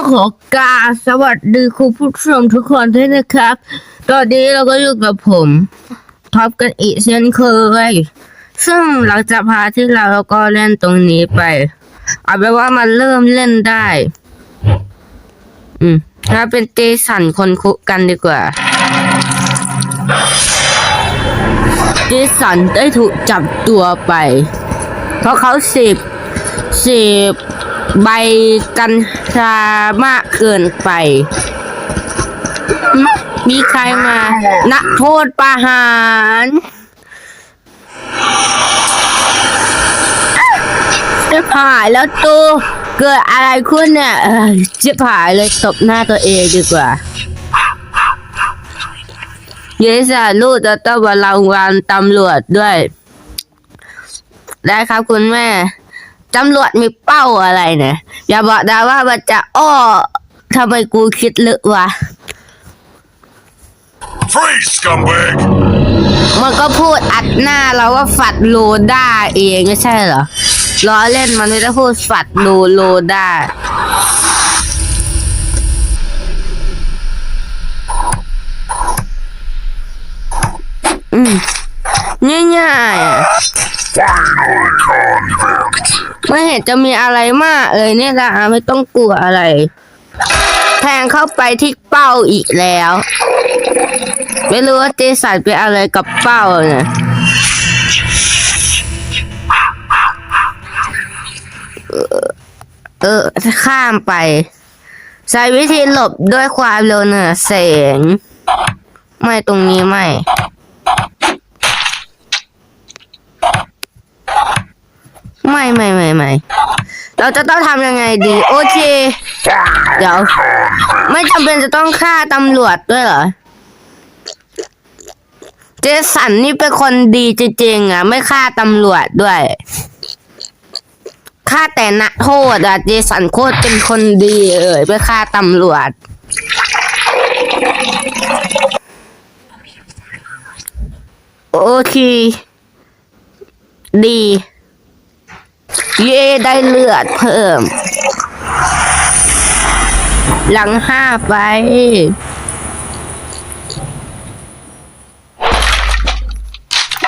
ต้องขอกราบสวัสดีคุณผู้ชมทุกคนด้วยนะครับ ตอนนี้เราก็อยู่กับผมท็อปกันอีกเช่นเคย ซึ่งหลังจากพาที่เราเราก็เล่นตรงนี้ไป เอาเป็นว่ามันเริ่มเล่นได้ อืมแล้วเป็นเจสันคนคุกกันดีกว่าเจสันได้ถูกจับตัวไป เพราะเขาเสพเสพ ใบกัญชามากเกินไป มีใครมา นักโทษประหาร จะผ่ายแล้วตูเกิดอะไรขึ้นเนี่ยเจะผ่ายเลยตบหน้าตัวเองดีกว่าเยสาลูกจะต้องมารางวัลตำรวจด้วย ได้ครับคุณแม่ ตำรวจมีเป้าอะไรเนี่ยอย่าบอกนะว่ามันจะอ้อทำไมกูคิดลึกวะ Freeze, scumbag! มันก็พูดอัดหน้าเราว่าฝัดโลด้าเองไม่ใช่เหรอล้อเล่นมันไม่ได้พูดฝัดโลโลด้า อืม ง่ายๆอะไม่เห็นจะมีอะไรมากเลยเนี่ยละไม่ต้องกลัวอะไร แทงเข้าไปที่เป้าอีกแล้ว ไม่รู้ว่าเจสันเป็นอะไรกับเป้าเนี่ยเออเออข้ามไป ใช้วิธีหลบด้วยความเร็วเหนือแสงไม่ตรงนี้ไม่ ไม่ไม่ไม่ไม่เราจะต้องทำยังไงดี โอเค เดี๋ยว ไม่จำเป็นจะต้องฆ่าตำรวจด้วยเหรอ เจสันนี่เป็นคนดีจริงๆอะ ไม่ฆ่าตำรวจด้วยฆ่าแต่นักโทษอะ เจสันโคตรเป็นคนดีเอ่ยไม่ฆ่าตำรวจโอเค ดี เย่ได้เลือดเพิ่ม หลังห้าไป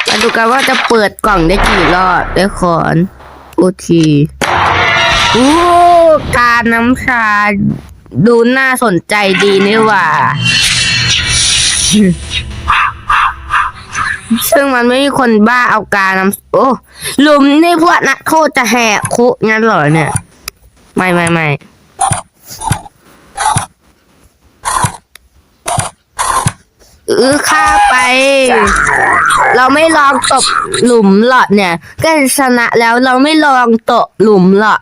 มาดูกันว่าจะเปิดกล่องได้กี่รอบได้คอนโอทีโอ้การน้ำชาดูน่าสนใจดีนี่ว่า ซึ่งมันไม่มีคนบ้าเอาการนำโอ้หลุมนี่พวกนักโทษจะแหกคุกงั้นเหรอเนี่ย ไม่ไม่ไม่เออข้าไป เราไม่ลองตกหลุมหรอกเนี่ย ก็ชนะแล้วเราไม่ลองตกหลุมหรอก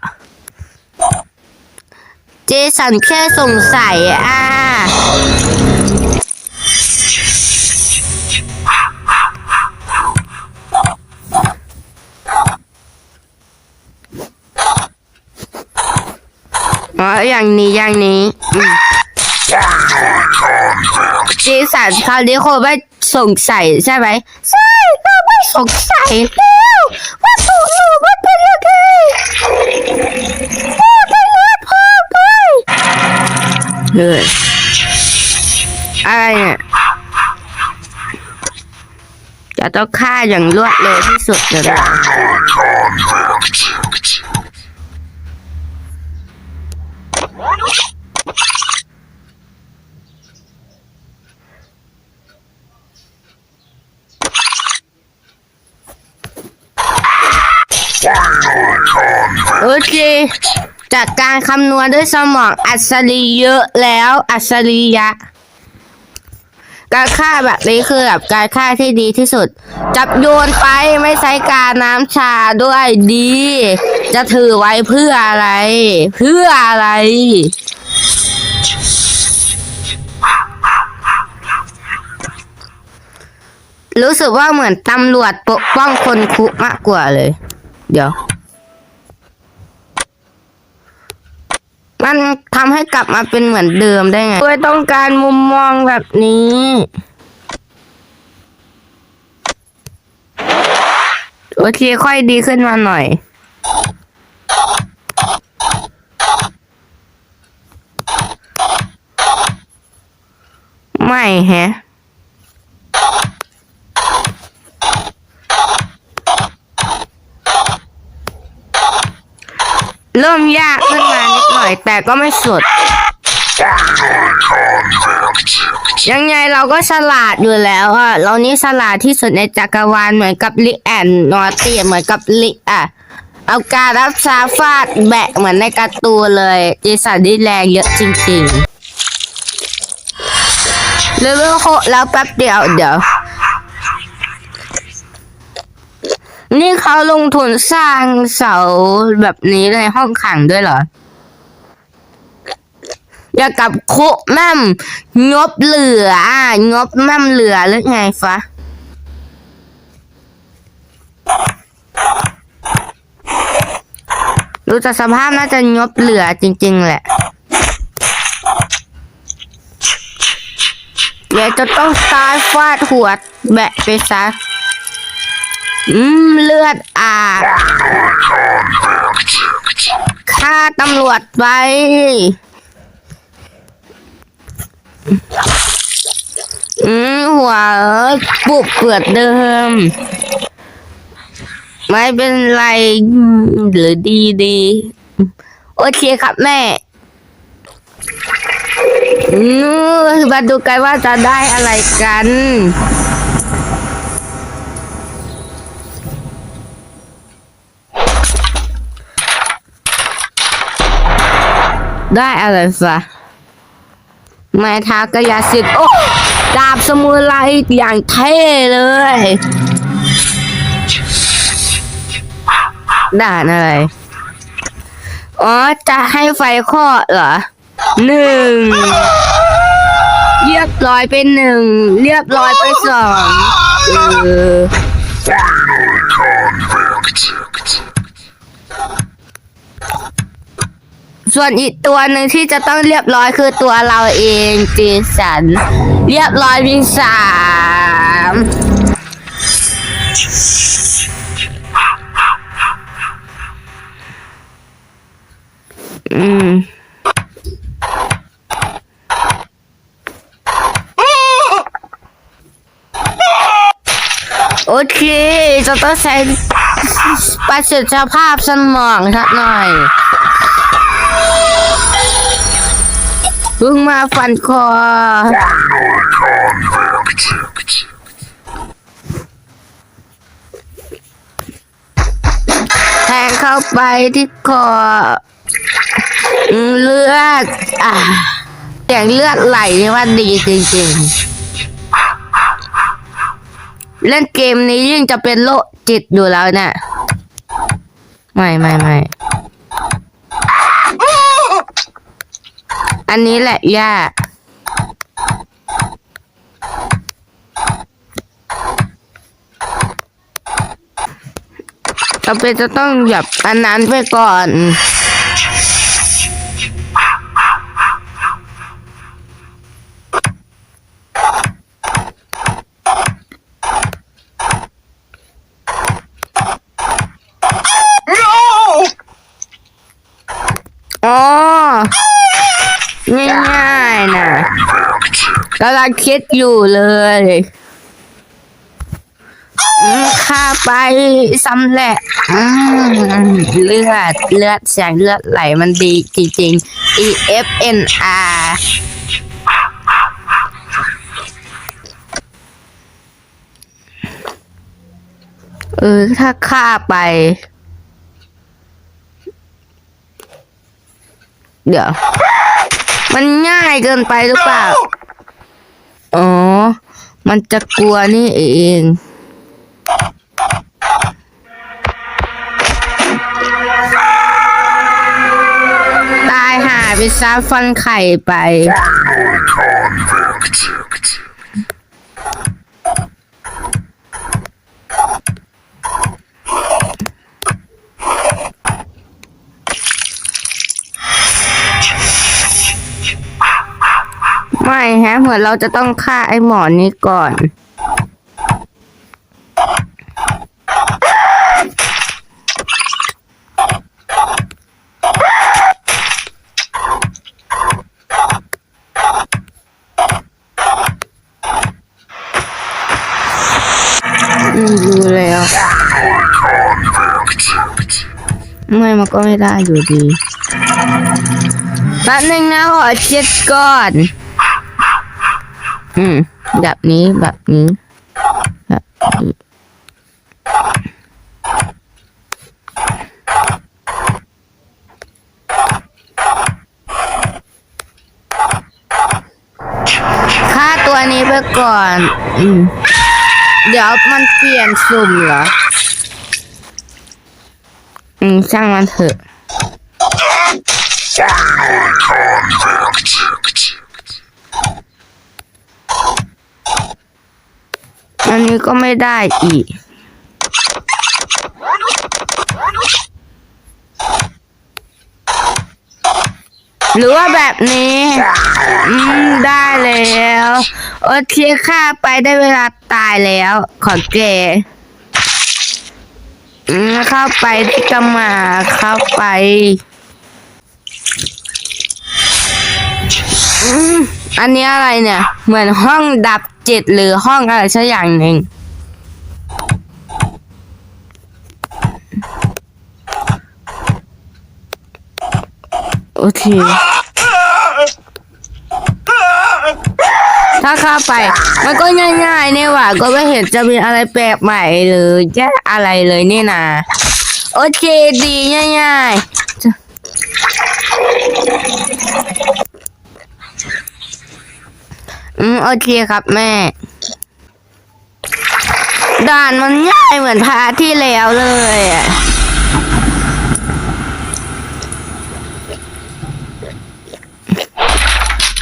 เจสันแค่สงสัยอะ อ๋ออย่างนี้อย่างนี้อืมจีสันคราวนี้คงไม่สงสัยใช่ไหมใช่เราไม่สงสัยแล้วว่าตูหนูมันเป็นยังไงพ่อไปแล้วพ่อไปเฮ้ยอะไรเนี่ยจะต้องฆ่าอย่างรวดเร็วที่สุดเลย โอเค จากการคำนวณด้วยสมองอัศรีเยอะแล้วอัศรียะ การฆ่าแบบนี้คือแบบการฆ่าที่ดีที่สุด จับโยนไปไม่ใช้การน้ำชาด้วยดี จะถือไว้เพื่ออะไร เพื่ออะไร รู้สึกว่าเหมือนตำรวจปกป้องคนคุกมากกว่าเลย เดี๋ยว มันทำให้กลับมาเป็นเหมือนเดิมได้ไงด้วยต้องการมุมมองแบบนี้ โอเคค่อยดีขึ้นมาหน่อย ไม่ฮะเริ่มยากขึ้นมา ร่อยแต่ก็ไม่สุด ยังไงเราก็ฉลาดอยู่แล้วอะเรานี่ฉลาดที่สุดในจักรวาลเหมือนกับลิแอนนอตตี้เหมือนกับลิอะเอาการรับซาฟาดแบะเหมือนในการ์ตูนเลยจีสันนี่แรงเยอะจริงๆเลเวลโคแล้วแป๊บเดียวเดี๋ยว นี่เขาลงทุนสร้างเสาแบบนี้ในห้องขังด้วยเหรอ อย่ากับโคแม่มงบเหลือ งบแม่มเหลือหรือไงฟะดูจากสภาพน่าจะงบเหลือจริง ๆ แหละ เดี๋ยวจะต้องตายฟาดหัวแบะไปซะ อืม เลือดอาบฆ่าตำรวจไป อืมหัวปุบเกิดเดิม ไม่เป็นไรหรือดีดีโอเคครับแม่อืมมาดูกันว่าจะได้อะไรกันได้อะไรฟะ ไม้ท้ากยาสิทธิ์โอ้ดาบสมุไรอย่างเท่เลย ด่านอะไร อ๋อ จะให้ไฟข้อเหรอหนึ่งเรียบร้อยไปหนึ่งเรียบร้อยไปสองเออ ส่วนอีกตัวหนึ่งที่จะต้องเรียบร้อยคือตัวเราเองจีสัน เรียบร้อยมีสามอืมโอเคจะต้องใช้ประสิทธิภาพสมองสักหน่อย เพิ่งมาฟันคอ แทงเข้าไปที่คอ เลือด อะเสียงเลือดไหลนี่ว่าดีจริงๆ เล่นเกมนี้ยิ่งจะเป็นโรคจิตอยู่แล้วเนี่ยไม่ไม่ไม่ อันนี้แหละย่า เราเป็นจะต้องหยับอันนั้นไปก่อน อ๋อ ง่ายๆนะกำลังคิดอยู่เลยอืมฆ่าไปสำเร็จอืมเลือดเลือดเสียงเลือดไหลมันดีจริงๆ E F N R เออ ถ้าฆ่าไป เดี๋ยว มันง่ายเกินไปหรือเปล่า อ๋อ มันจะกลัวนี่เอง ตายหายไปซะฟันไข่ไป ฮะเหมือนเราจะต้องฆ่าไอ้หมอนี้ก่อนดูแล้ว ไม่มันก็ไม่ได้อยู่ดีแป๊บนึงนะขอเช็ดก่อน อืม แบบนี้แบบนี้แบบนี้ฆ่าตัวนี้ไปก่อน อืม เดี๋ยวมันเปลี่ยนสุ่มเหรอ อืมช่างมันเถอะ อันนี้ก็ไม่ได้อีก หรือว่าแบบนี้อืมได้แล้ว โอเคค่าไปได้เวลาตายแล้ว ขอแกเข้าไปที่กำมาเข้าไปอันนี้อะไรเนี่ย เหมือนห้องดับ จิตหรือห้องอะไรสักอย่างหนึ่งโอเค ถ้าเข้าไป มันก็ง่ายๆเนี่ยว่ะก็ไม่เห็นจะมีอะไรแปลกใหม่หรือแย่อะไรเลยนี่นะโอเคดีง่ายๆ อืมโอเคครับแม่ ด่านมันง่ายเหมือนพาที่แล้วเลยอะ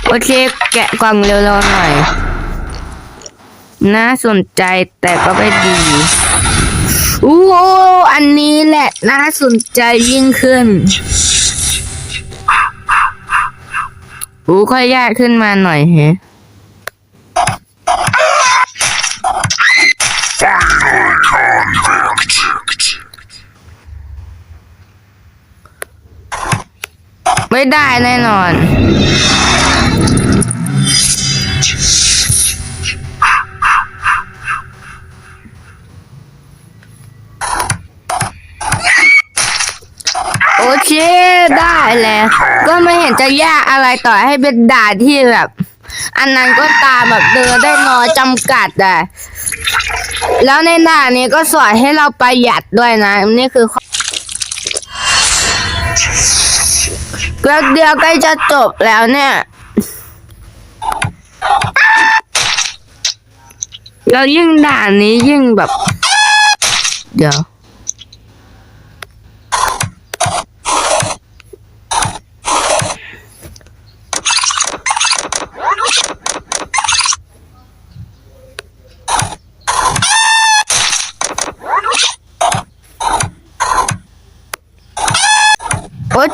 โอเคแกะกล่องเร็วๆหน่อย น่าสนใจแต่ก็ไม่ดี อู้อันนี้แหละ น่าสนใจยิ่งขึ้น อู้ค่อยยากขึ้นมาหน่อยแฮะ ไม่ได้แน่นอน โอเคได้แล้ว ก็ไม่เห็นจะยากอะไรต่อให้เป็นด่านที่แบบ อันนั้นก็ตามแบบเดินได้น้อยจำกัดอะแล้วในด่านนี้ก็สอนให้เราประหยัดด้วยนะ นี่คือ ข้อแป๊บเดียวใกล้จะจบแล้วเนี่ยแล้วยิ่งด่านนี้ยิ่งแบบ เดี๋ยว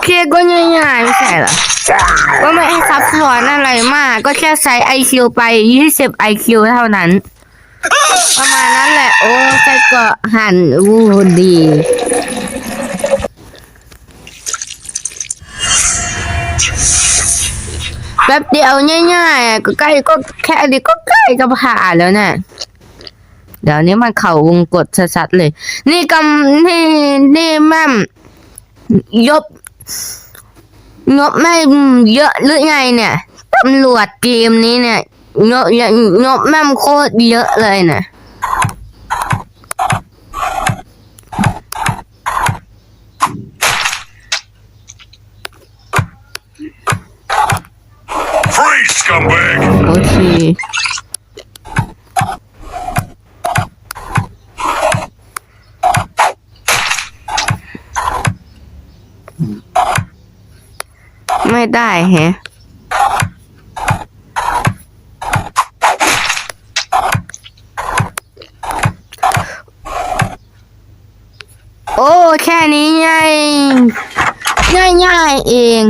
โอเคก็ง่ายๆไม่ใช่เหรอ ก็ไม่ให้ซับซ้อนอะไรมาก ก็แค่ใช้ IQ ไป20 IQ เท่านั้น ประมาณนั้นแหละ โอ้ใช่ก็หันวูดีแป๊บเดียวง่ายๆก็ใกล้ก็แค่นี้ก็ใกล้จะผ่านแล้วเนี่ยเดี๋ยวนี้มันเข่าวงกดชัดๆเลย นี่กำนี่นี่แม่มยบ งบไม่เยอะหรือไงเนี่ยตำรวจเกมนี้เนี่ยงบเยอะงบแม่มโคตรเยอะเลยนะ Freeze, scumbag! โอเค ไม่ได้แฮะโอ้แค่นี้ง่ายง่ายง่ายๆเอง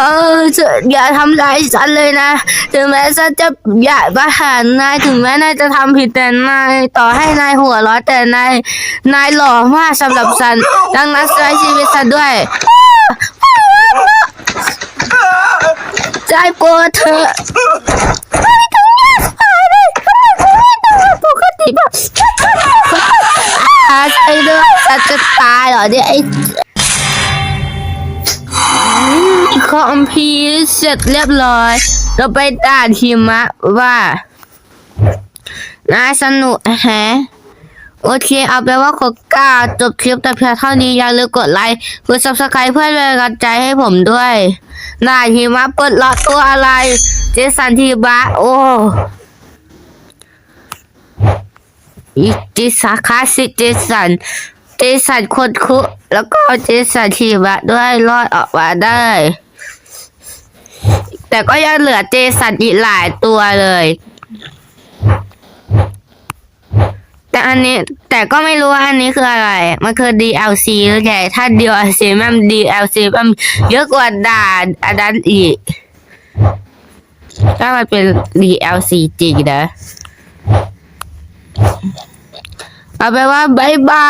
เออจะอย่าทำร้ายฉันเลยนะ ถึงแม้ฉันจะอยากประหารนายถึงแม้นายจะทำผิดแต่นายต่อให้นายหัวร้อนแต่นายนายหล่อมากสำหรับฉันดังนั้นใช้ชีวิตฉันด้วย ได้โปรดเองว่ายเลยไอาใช่ด้วจะตายเหรอเนี่ยไอ้คอมพิวเสร็จเรียบร้อย เราไปด่านหิมะว่าน่าสนุกแฮะโอเค เอาไปว่าขอกล้าจบคลิปแต่เพียงเท่านี้อย่าลืมกดไลค์กดซับสไครต์เพื่อเป็นกำลังใจให้ผมด้วย นายหิมะเปิดล็อตตัวอะไร เจสันทีบะโอ้อิจิสาคาสิเจสัน เจสันคนคุแล้วก็เจสันทีบะด้วยรอดออกมาได้ แต่ก็ยังเหลือเจสันอีกหลายตัวเลย แต่อันนี้แต่ก็ไม่รู้ว่าอันนี้คืออะไร มันคือ DLC หรือไงถ้า DLC ม่ง DLC ม่งเยอะกว่าด่านอันนั้นอีก ถ้ามันเป็น DLC จริงนะ เอาไปนว่าบายบา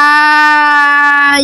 ย